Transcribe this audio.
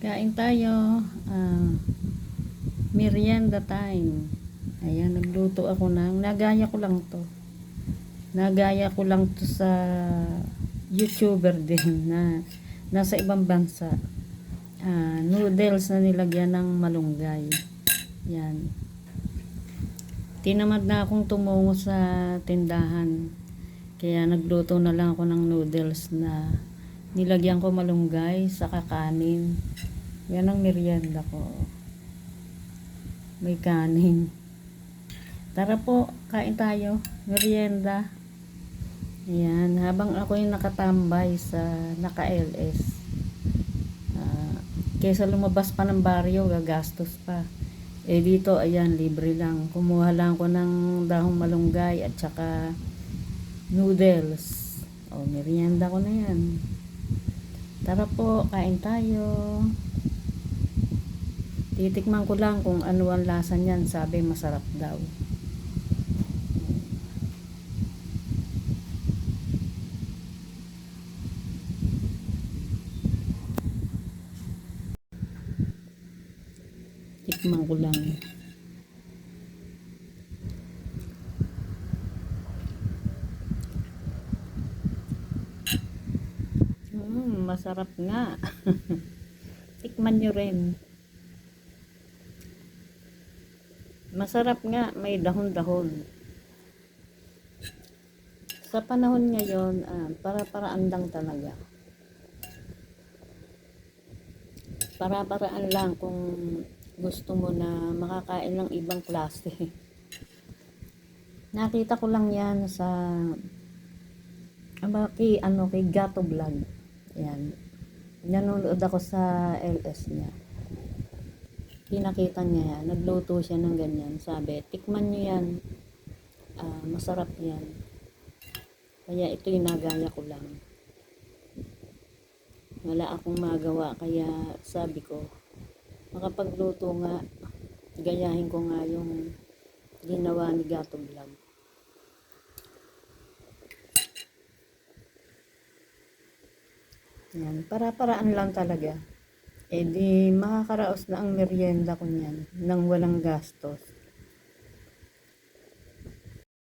Kain tayo. Ah, merienda time. Ayan, nagluto ako ng, nagaya ko lang to. Nagaya ko lang to sa YouTuber din na nasa ibang bansa. Ah, noodles na nilagyan ng malunggay. Yan. Tinamad na akong tumungo sa tindahan. Kaya nagluto na lang ako ng noodles na nilagyan ko malunggay sa kakanin. Yan ang merienda ko. May kanin. Tara po, kain tayo. Merienda. Yan, habang ako yung nakatambay sa naka-LS. Ah, kesa lumabas pa ng baryo, gagastos pa. Eh dito, ayan, libre lang. Kumuha lang ko ng dahong malunggay at saka noodles. O, merienda ko na yan. Tara po, kain tayo. Titikman ko lang kung ano ang lasa niyan. Sabi, masarap daw. Tikman ko lang. Masarap nga. Tikman nyo rin. Masarap nga, may dahon-dahon. Sa panahon ngayon, ah, para-paraan lang talaga. Para-paraan lang kung gusto mo na makakain ng ibang klase. Nakita ko lang yan sa aba, kay, ano, kay Gato Vlog. Yan. Nanonood ako sa LS niya. Pinakita niya yan. Nagluto siya ng ganyan. Sabi, tikman niyo yan. Ah, masarap yan. Kaya ito yung nagaya ko lang. Wala akong magawa. Kaya sabi ko, makapagluto nga, gayahin ko nga yung ginawa ni Gato Vlog. Yan, para-paraan lang talaga. Eh di makakaraos na ang merienda ko niyan nang walang gastos.